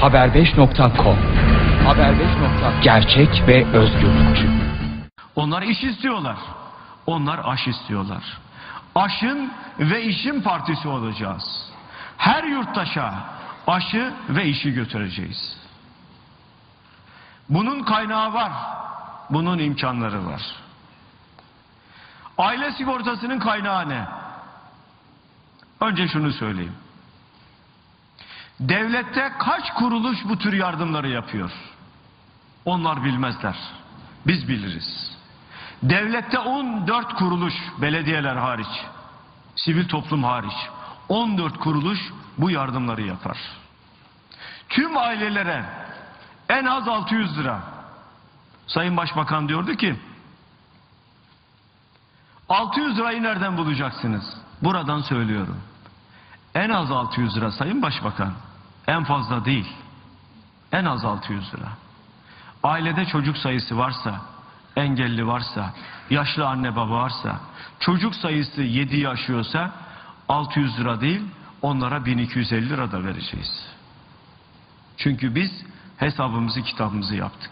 haber5.com Haber5.com Gerçek ve özgürlükçü. Onlar iş istiyorlar. Onlar aş istiyorlar. Aşın ve işin partisi olacağız. Her yurttaşa aşı ve işi götüreceğiz. Bunun kaynağı var. Bunun imkanları var. Aile sigortasının kaynağı ne? Önce şunu söyleyeyim. Devlette kaç kuruluş bu tür yardımları yapıyor? Onlar bilmezler. Biz biliriz. Devlette 14 kuruluş, belediyeler hariç, sivil toplum hariç, 14 kuruluş bu yardımları yapar. Tüm ailelere en az 600 lira. Sayın Başbakan diyordu ki, 600 lirayı nereden bulacaksınız? Buradan söylüyorum. En az 600 lira Sayın Başbakan. En fazla değil. En az 600 lira. Ailede çocuk sayısı varsa, engelli varsa, yaşlı anne baba varsa, çocuk sayısı 7'yi aşıyorsa 600 lira değil, onlara 1250 lira da vereceğiz. Çünkü biz hesabımızı kitabımızı yaptık.